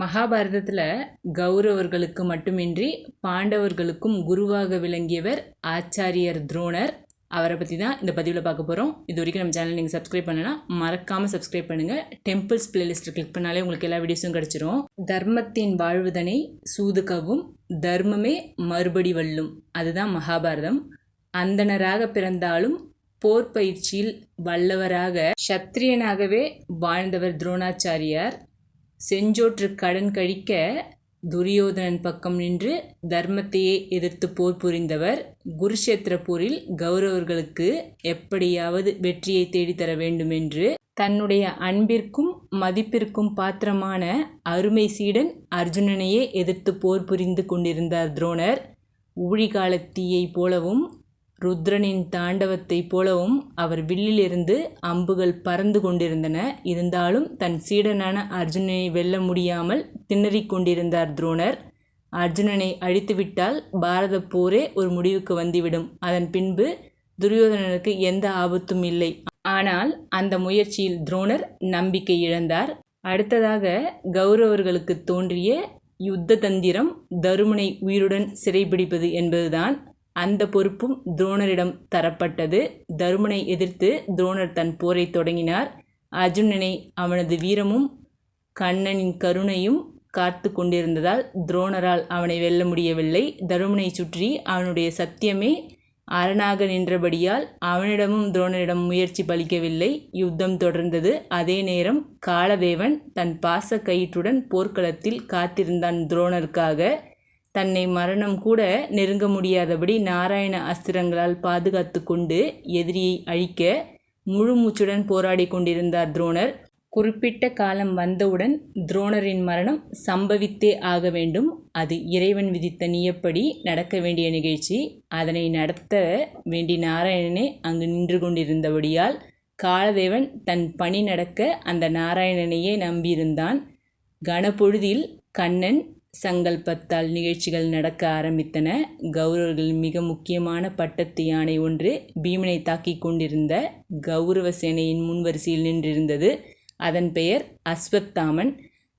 மகாபாரதத்தில் கௌரவர்களுக்கு மட்டுமின்றி பாண்டவர்களுக்கும் குருவாக விளங்கியவர் ஆச்சாரியர் துரோணர். அவரை பற்றி தான் இந்த பதிவில் பார்க்க போகிறோம் இது வரைக்கும் நம்ம சேனல் நீங்கள் சப்ஸ்கிரைப் பண்ணனா மறக்காமல் சப்ஸ்கிரைப் பண்ணுங்கள் டெம்பிள்ஸ் பிளேலிஸ்ட்டு கிளிக் பண்ணாலே உங்களுக்கு எல்லா வீடியோஸும் கிடச்சிரும். தர்மத்தின் வாழ்வுதனை சூதுகவும் தர்மமே மறுபடி வல்லும். அதுதான் மகாபாரதம். அந்தணராக பிறந்தாலும் போர் பயிற்சியில் வல்லவராக சத்திரியனாகவே வாழ்ந்தவர் துரோணாச்சாரியார். செஞ்சோற்று கடன் கழிக்க துரியோதனன் பக்கம் நின்று தர்மத்தையே எதிர்த்து போர் புரிந்தவர். குருஷேத்திர போரில் கௌரவர்களுக்கு எப்படியாவது வெற்றியை தேடித்தர வேண்டும் என்று தன்னுடைய அன்பிற்கும் மதிப்பிற்கும் பாத்திரமான அருமை சீடன் அர்ஜுனனையே எதிர்த்து போர் புரிந்து கொண்டிருந்தார் துரோணர். ஊழிகாலத்தீயை போலவும் ருத்ரனின் தாண்டவத்தைப் போலவும் அவர் வில்லிலிருந்து அம்புகள் பறந்து கொண்டிருந்தன. இருந்தாலும் தன் சீடனான அர்ஜுனனை வெல்ல முடியாமல் திணறிக் கொண்டிருந்தார் துரோணர். அர்ஜுனனை அழித்துவிட்டால் பாரத போரே ஒரு முடிவுக்கு வந்துவிடும். அதன் பின்பு துரியோதனனுக்கு எந்த ஆபத்தும் இல்லை. ஆனால் அந்த முயற்சியில் துரோணர் நம்பிக்கை இழந்தார். அடுத்ததாக கௌரவர்களுக்கு தோன்றிய யுத்த தந்திரம் தருமனை உயிருடன் சிறைபிடிப்பது என்பதுதான் அந்த பொறுப்பும் துரோணரிடம் தரப்பட்டது. தருமனை எதிர்த்து துரோணர் தன் போரை தொடங்கினார். அர்ஜுனனை அவனது வீரமும் கண்ணனின் கருணையும் காத்து கொண்டிருந்ததால் துரோணரால் அவனை வெல்ல முடியவில்லை. தருமனை சுற்றி அவனுடைய சத்தியமே அரணாக நின்றபடியால் அவனிடமும் துரோணரிடம் முயற்சி பலிக்கவில்லை. யுத்தம் தொடர்ந்தது. அதே நேரம் காலதேவன் தன் பாச கயிற்றுடன் போர்க்களத்தில் காத்திருந்தான் துரோணருக்காக. தன்னை மரணம் கூட நெருங்க முடியாதபடி நாராயண அஸ்திரங்களால் பாதுகாத்து கொண்டு எதிரியை அழிக்க முழு மூச்சுடன் போராடி கொண்டிருந்தார் துரோணர். குறிப்பிட்ட காலம் வந்தவுடன் துரோணரின் மரணம் சம்பவித்தே ஆக வேண்டும். அது இறைவன் விதித்த நியப்படி நடக்க வேண்டிய நிகழ்ச்சி. அதனை நடத்த வேண்டி நாராயணனே அங்கு நின்று கொண்டிருந்தபடியால் காலதேவன் தன் பணி நடக்க அந்த நாராயணனையே நம்பியிருந்தான். கனப்பொழுதில் கண்ணன் சங்கல்பத்தால் நிகழ்ச்சிகள் நடக்க ஆரம்பித்தன. கௌரவர்களின் மிக முக்கியமான பட்டத்து யானை ஒன்று பீமனை தாக்கிக் கொண்டிருந்த கௌரவ சேனையின் முன்வரிசையில் நின்றிருந்தது. அதன் பெயர் அஸ்வத்தாமன்.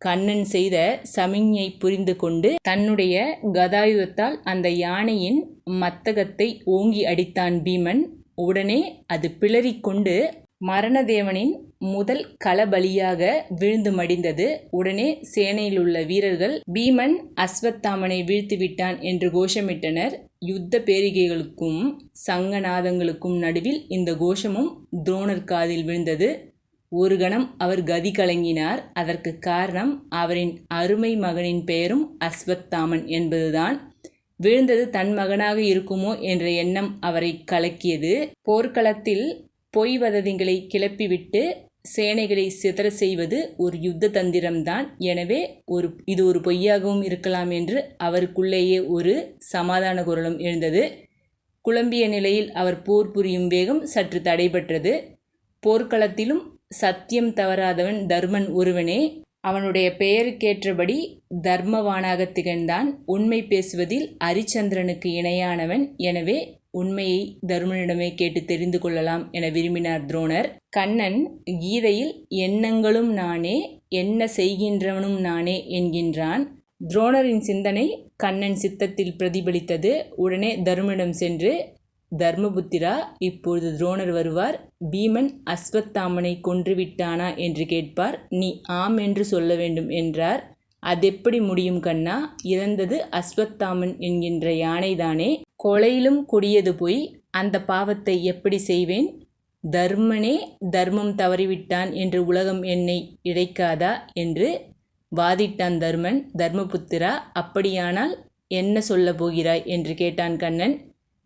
கண்ணன் செய்த சமிஞ்ஞை புரிந்து கொண்டு தன்னுடைய கதாயுதத்தால் அந்த யானையின் மத்தகத்தை ஓங்கி அடித்தான் பீமன். உடனே அது பிளறிக்கொண்டு மரணதேவனின் முதல் களபலியாக விழுந்து மடிந்தது. உடனே சேனையில் உள்ள வீரர்கள் பீமன் அஸ்வத்தாமனை வீழ்த்திவிட்டான் என்று கோஷமிட்டனர். யுத்த பேரிகைகளுக்கும் சங்கநாதங்களுக்கும் நடுவில் இந்த கோஷமும் துரோணர் காதில் விழுந்தது. ஒரு கணம் அவர் கதி கலங்கினார். அதற்கு காரணம் அவரின் அருமை மகனின் பெயரும் அஸ்வத்தாமன் என்பதுதான். விழுந்தது தன் மகனாக இருக்குமோ என்ற எண்ணம் அவரை கலக்கியது. போர்க்களத்தில் பொய் வததிங்களை கிளப்பிவிட்டு சேனைகளை சிதற செய்வது ஒரு யுத்த தந்திரம்தான். எனவே ஒரு இது ஒரு பொய்யாகவும் இருக்கலாம் என்று அவருக்குள்ளேயே ஒரு சமாதான குரலும் எழுந்தது. குழம்பிய நிலையில் அவர் போர் புரியும் வேகம் சற்று தடைபட்டது போர்க்களத்திலும் சத்தியம் தவறாதவன் தர்மன் ஒருவனே. அவனுடைய பெயருக்கேற்றபடி தர்மவானாக திகழ்ந்தான். உண்மை பேசுவதில் அரிச்சந்திரனுக்கு இணையானவன். எனவே உண்மையை தருமனிடமே கேட்டு தெரிந்து கொள்ளலாம் என விரும்பினார் துரோணர். கண்ணன் கீதையில் எண்ணங்களும் நானே என்ன செய்கின்றவனும் நானே என்கின்றான். துரோணரின் சிந்தனை கண்ணன் சித்தத்தில் பிரதிபலித்தது. உடனே தருமனிடம் சென்று தர்மபுத்திரா இப்பொழுது துரோணர் வருவார். பீமன் அஸ்வத்தாமனை கொன்றுவிட்டானா என்று கேட்பார். நீ ஆம் என்று சொல்ல வேண்டும் என்றார். அதெப்படி முடியும் கண்ணா? இறந்தது அஸ்வத்தாமன் என்கின்ற யானைதானே. கொலையிலும் கொடியது போய் அந்த பாவத்தை எப்படி செய்வேன்? தர்மனே தர்மம் தவறிவிட்டான் என்று உலகம் என்னை இழைக்காதா என்று வாதிட்டான் தர்மன். தர்மபுத்திரா அப்படியானால் என்ன சொல்ல போகிறாய்? என்று கேட்டான் கண்ணன்.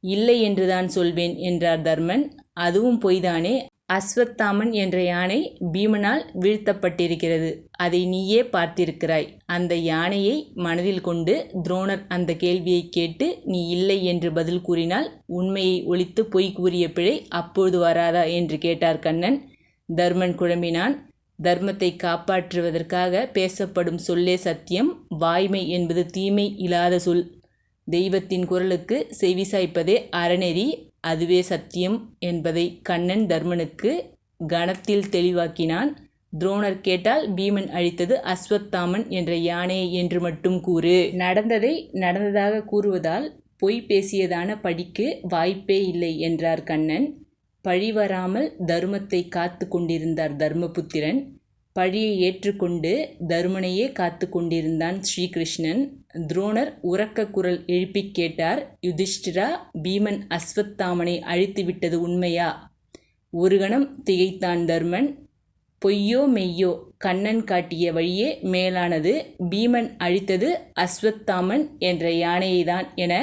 இல்லை என்றுதான் சொல்வேன் என்றார் தர்மன். அதுவும் பொய்தானே. அஸ்வத்தாமன் என்ற யானை பீமனால் வீழ்த்தப்பட்டிருக்கிறது. அதை நீயே பார்த்திருக்கிறாய். அந்த யானையை மனதில் கொண்டு துரோணர் அந்த கேள்வியை கேட்டு நீ இல்லை என்று பதில் கூறினால் உண்மையை ஒழித்து பொய் கூறிய பிழை அப்பொழுது வராதா என்று கேட்டார் கண்ணன். தர்மன் குழம்பினான். தர்மத்தை காப்பாற்றுவதற்காக பேசப்படும் சொல்லே சத்தியம் வாய்மை என்பது தீமை இல்லாத சொல். தெய்வத்தின் குரலுக்கு செவிசாய்ப்பதே அறநெறி அதுவே சத்தியம் என்பதை கண்ணன் தர்மனுக்கு கணத்தில் தெளிவாக்கினான். துரோணர் கேட்டால் பீமன் அழித்தது அஸ்வத்தாமன் என்ற யானையை என்று மட்டும் கூறு. நடந்ததை நடந்ததாக கூறுவதால் பொய் பேசியதான படிக்கு வாய்ப்பே இல்லை என்றார் கண்ணன். பழி வராமல் தருமத்தை காத்து கொண்டிருந்தார் தர்மபுத்திரன். பழியை ஏற்றுக்கொண்டு தருமனையே காத்து கொண்டிருந்தான் ஸ்ரீகிருஷ்ணன். துரோணர் உறக்க குரல் எழுப்பிக் கேட்டார் யுதிஷ்டிரா பீமன் அஸ்வத்தாமனை அழித்து விட்டது உண்மையா ஒரு கணம் திகைத்தான் தர்மன். பொய்யோ மெய்யோ கண்ணன் காட்டிய வழியே மேலானது பீமன் அழித்தது அஸ்வத்தாமன் என்ற யானையைதான் என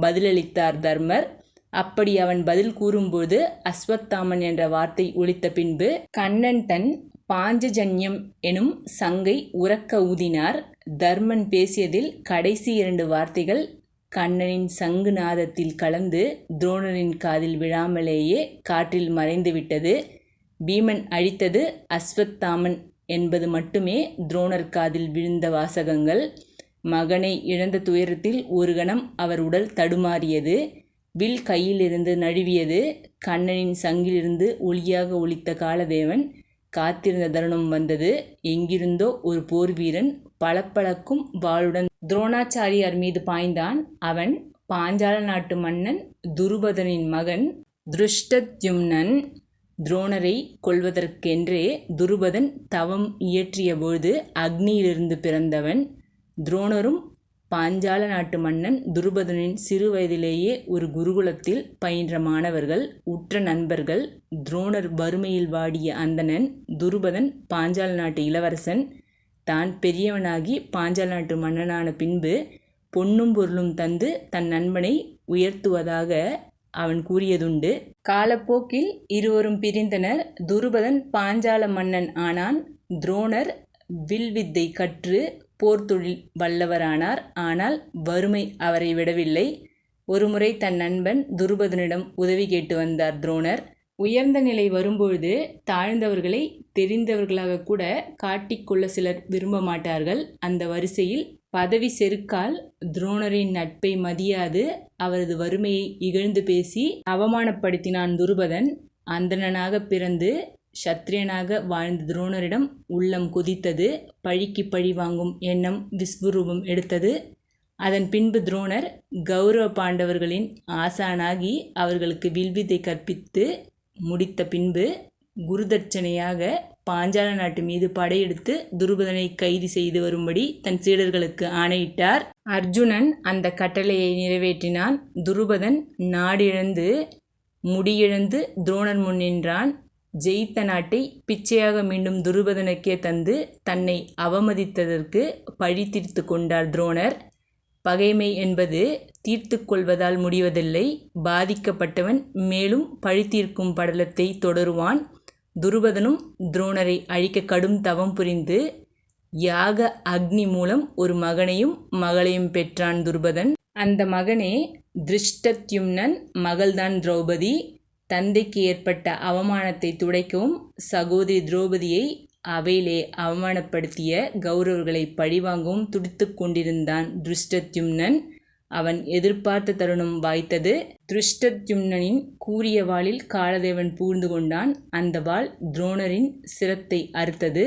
பதிலளித்தார் தர்மர். அப்படி அவன் பதில் கூறும்போது அஸ்வத்தாமன் என்ற வார்த்தை ஒழித்த பின்பு கண்ணன் தன் பாஞ்சஜன்யம் எனும் சங்கை உறக்க ஊதினார். தர்மன் பேசியதில் கடைசி இரண்டு வார்த்தைகள் கண்ணனின் சங்கு நாதத்தில் கலந்து துரோணனின் காதில் விழாமலேயே காற்றில் மறைந்துவிட்டது பீமன் அழித்தது அஸ்வத்தாமன் என்பது மட்டுமே துரோணர் காதில் விழுந்த வாசகங்கள். மகனை இழந்த துயரத்தில் ஒரு கணம் அவர் உடல் தடுமாறியது. வில் கையிலிருந்து நழுவியது. கண்ணனின் சங்கிலிருந்து ஒளியாக ஒளித்த காலதேவன் காத்திருந்த தருணம் வந்தது. எங்கிருந்தோ ஒரு போர் வீரன் பளப்பளக்கும் வாளுடன் துரோணாச்சாரியார் மீது பாய்ந்தான். அவன் பாஞ்சால நாட்டு மன்னன் துருபதனின் மகன் திருஷ்டத்யும்னன் துரோணரை கொல்வதற்கென்றே துருபதன் தவம் இயற்றியபோது அக்னியிலிருந்து பிறந்தவன் துரோணரும் பாஞ்சால நாட்டு மன்னன் துருபதனின் சிறு வயதிலேயே ஒரு குருகுலத்தில் பயின்ற மாணவர்கள் உற்ற நண்பர்கள் துரோணர் வறுமையில் வாடிய அந்தணன் துருபதன் பாஞ்சால நாட்டு இளவரசன் தான் பெரியவனாகி பாஞ்சால நாட்டு மன்னனான பின்பு பொன்னும் பொருளும் தந்து தன் நண்பனை உயர்த்துவதாக அவன் கூறியதுண்டு. காலப்போக்கில் இருவரும் பிரிந்தனர். துருபதன் பாஞ்சால மன்னன் ஆனான். துரோணர் வில்வித்தை கற்று போர்த்தொழில் வல்லவரானார். ஆனால் வறுமை அவரை விடவில்லை. ஒருமுறை தன் நண்பன் துருபதனிடம் உதவி கேட்டு வந்தார் துரோணர். உயர்ந்த நிலை வரும்பொழுது தாழ்ந்தவர்களை தெரிந்தவர்களாக கூட காட்டிக்கொள்ள சிலர் விரும்ப மாட்டார்கள். அந்த வரிசையில் பதவி செருக்கால் துரோணரின் நட்பை மதியாது. அவரது வறுமையை இகழ்ந்து பேசி அவமானப்படுத்தினான் துருபதன். அந்தணனாக பிறந்து சத்திரியனாக வாழ்ந்த துரோணரிடம் உள்ளம் கொதித்தது பழிக்கு பழி வாங்கும் எண்ணம் விஸ்வரூபம் எடுத்தது. அதன் பின்பு துரோணர் கௌரவ பாண்டவர்களின் ஆசானாகி அவர்களுக்கு வில்வித்தை கற்பித்து முடித்த பின்பு குருதட்சணையாக பாஞ்சால நாட்டு மீது படையெடுத்து துருபதனை கைது செய்து வரும்படி தன் சீடர்களுக்கு ஆணையிட்டார். அர்ஜுனன் அந்த கட்டளையை நிறைவேற்றினான். துருபதன் நாடிழந்து முடியிழந்து துரோணன் முன் நின்றான். ஜெயித்த நாட்டை பிச்சையாக மீண்டும் துருபதனுக்கே தந்து தன்னை அவமதித்ததற்கு பழி தீர்த்து கொண்டார் துரோணர். பகைமை என்பது தீர்த்து கொள்வதால் முடிவதில்லை. பாதிக்கப்பட்டவன் மேலும் பழி தீர்க்கும் படலத்தை தொடருவான். துருபதனும் துரோணரை அழிக்க கடும் தவம் புரிந்து யாக அக்னி மூலம் ஒரு மகனையும் மகளையும் பெற்றான் துருபதன். அந்த மகனே திருஷ்டத்யும்னன் மகள்தான் திரௌபதி. தந்தைக்கு ஏற்பட்ட அவமானத்தை துடைக்கவும் சகோதரி திரௌபதியை அவையிலே அவமானப்படுத்திய கௌரவர்களை பழிவாங்கவும் துடித்து கொண்டிருந்தான் திருஷ்டத்யும்னன் அவன் எதிர்பார்த்த தருணம் வாய்த்தது. திருஷ்டத்யும்னனின் கூறிய வாளில் காலதேவன் பூர்ந்து கொண்டான். அந்த வாள் துரோணரின் சிரத்தை அறுத்தது.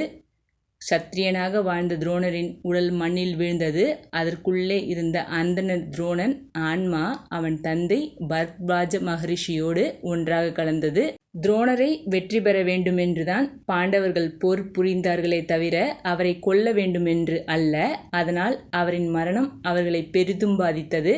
சத்திரியனாக வாழ்ந்த துரோணரின் உடல் மண்ணில் விழுந்தது. அதற்குள்ளே இருந்த அந்தன துரோணன் ஆன்மா அவன் தந்தை பரத்வாஜ மகரிஷியோடு ஒன்றாக கலந்தது. துரோணரை வெற்றி பெற வேண்டுமென்றுதான் பாண்டவர்கள் போர் புரிந்தார்களே தவிர அவரை கொல்ல வேண்டுமென்று அல்ல. அதனால் அவரின் மரணம் அவர்களை பெரிதும் பாதித்தது.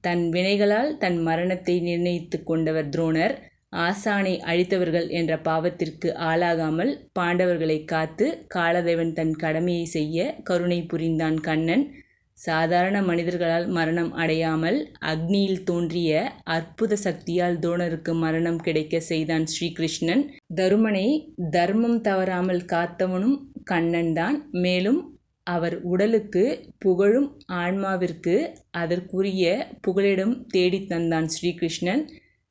தன் வினைகளால் தன் மரணத்தை நிர்ணயித்து கொண்டவர் துரோணர். ஆசானை அழித்தவர்கள் என்ற பாவத்திற்கு ஆளாகாமல் பாண்டவர்களை காத்து காலதேவன் தன் கடமையை செய்ய கருணை புரிந்தான் கண்ணன். சாதாரண மனிதர்களால் மரணம் அடையாமல் அக்னியில் தோன்றிய அற்புத சக்தியால் துரோணருக்கு மரணம் கிடைக்க செய்தான் ஸ்ரீகிருஷ்ணன். தருமனை தர்மம் தவறாமல் காத்தவனும் கண்ணன்தான் மேலும் அவர் உடலுக்கு புகழும் ஆன்மாவிற்கு அதற்குரிய புகழிடம் தேடித் தந்தான் ஸ்ரீகிருஷ்ணன்.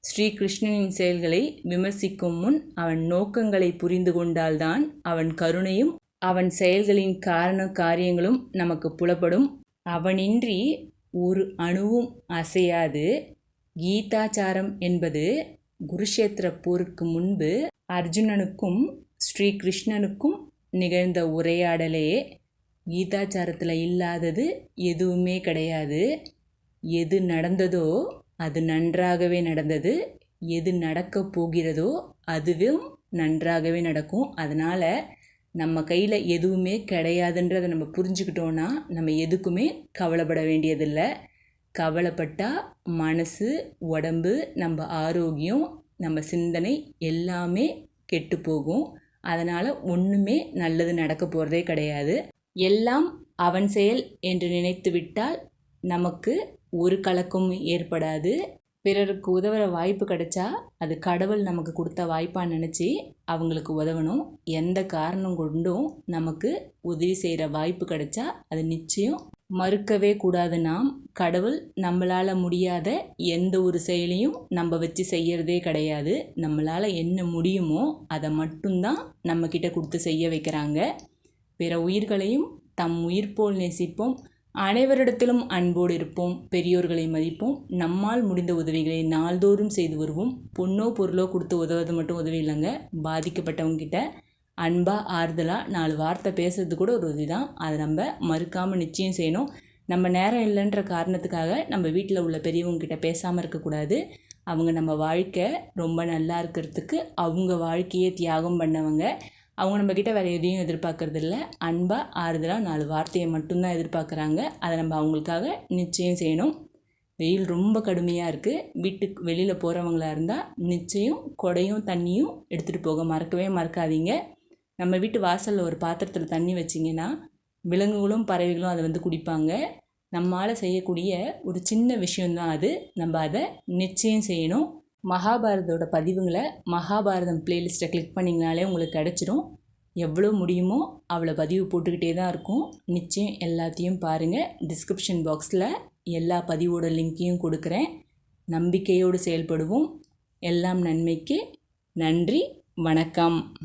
ஸ்ரீகிருஷ்ணனின் செயல்களை விமர்சிக்கும் முன் அவன் நோக்கங்களை புரிந்து கொண்டால்தான் அவன் கருணையும் அவன் செயல்களின் காரண காரியங்களும் நமக்கு புலப்படும். அவனின்றி ஒரு அணுவும் அசையாது. கீதாச்சாரம் என்பது குருஷேத்திர போருக்கு முன்பு அர்ஜுனனுக்கும் ஸ்ரீகிருஷ்ணனுக்கும் நிகழ்ந்த உரையாடலே. கீதாச்சாரத்தில் இல்லாதது எதுவுமே கிடையாது. எது நடந்ததோ அது நன்றாகவே நடந்தது. எது நடக்கப் போகிறதோ அதுவும் நன்றாகவே நடக்கும். அதனால் நம்ம கையில் எதுவுமே கிடையாதுன்றதை நம்ம புரிஞ்சுக்கிட்டோன்னா நம்ம எதுக்குமே கவலைப்பட வேண்டியதில்லை. கவலைப்பட்டால் மனசு உடம்பு நம்ம ஆரோக்கியம் நம்ம சிந்தனை எல்லாமே கெட்டு போகும். அதனால் ஒன்றுமே நல்லது நடக்க போகிறதே கிடையாது. எல்லாம் அவன் செயல் என்று நினைத்து விட்டால் நமக்கு ஒரு கலக்கமும் ஏற்படாது. பிறருக்கு உதவுற வாய்ப்பு கிடைச்சா அது கடவுள் நமக்கு கொடுத்த வாய்ப்பாக நினச்சி அவங்களுக்கு உதவணும். எந்த காரணம் கொண்டும் நமக்கு உதவி செய்கிற வாய்ப்பு கிடைச்சா அது நிச்சயம் மறுக்கவே கூடாது நாம். கடவுள் நம்மளால் முடியாத எந்த ஒரு செயலையும் நம்ம வச்சு செய்யறதே கிடையாது. நம்மளால் என்ன முடியுமோ அதை மட்டும்தான் நம்மக்கிட்ட கொடுத்து செய்ய வைக்கிறாங்க. பிற உயிர்களையும் தம் உயிர் போல் நேசிப்போம். அனைவரிடத்திலும் அன்போடு இருப்போம் பெரியோர்களை மதிப்போம் நம்மால் முடிந்த உதவிகளை நாள்தோறும் செய்து வருவோம். பொண்ணோ பொருளோ கொடுத்து உதவுறது மட்டும் உதவி இல்லைங்க. பாதிக்கப்பட்டவங்கக்கிட்ட அன்பாக ஆறுதலாக நாலு வார்த்தை பேசுறது கூட ஒரு உதவி தான் அதை நம்ம மறுக்காமல் நிச்சயம் செய்யணும். நம்ம நேரம் இல்லைன்ற காரணத்துக்காக நம்ம வீட்டில் உள்ள பெரியவங்க கிட்ட பேசாமல் இருக்கக்கூடாது. அவங்க நம்ம வாழ்க்கை ரொம்ப நல்லா இருக்கிறதுக்கு அவங்க வாழ்க்கையே தியாகம் பண்ணவங்க. அவங்க நம்மக்கிட்ட வேறு எதையும் எதிர்பார்க்கறது இல்லை. அன்பாக ஆறுதலாக நாலு வார்த்தையை மட்டும்தான் எதிர்பார்க்குறாங்க. அதை நம்ம அவங்களுக்காக நிச்சயம் செய்யணும். வெயில் ரொம்ப கடுமையாக இருக்குது வீட்டுக்கு வெளியில் போகிறவங்களா இருந்தால் நிச்சயம் கொடையும் தண்ணியும் எடுத்துகிட்டு போக மறக்கவே மறக்காதீங்க. நம்ம வீட்டு வாசலில் ஒரு பாத்திரத்தில் தண்ணி வச்சிங்கன்னா விலங்குகளும் பறவைகளும் அதை வந்து குடிப்பாங்க. நம்மால் செய்யக்கூடிய ஒரு சின்ன விஷயந்தான் அது. நம்ம அதை நிச்சயம் செய்யணும். மகாபாரதோட பதிவுங்களை மகாபாரதம் பிளேலிஸ்ட்டை கிளிக் பண்ணிங்கனாலே உங்களுக்கு கிடச்சிரும். எவ்வளோ முடியுமோ அவ்வளோ பதிவு போட்டுக்கிட்டே தான் இருக்கும். நிச்சயம் எல்லாத்தையும் பாருங்கள் டிஸ்கிரிப்ஷன் பாக்ஸில் எல்லா பதிவோட லிங்க்கையும் கொடுக்குறேன். நம்பிக்கையோடு செயல்படுவோம். எல்லாம் நன்மைக்கு நன்றி. வணக்கம்.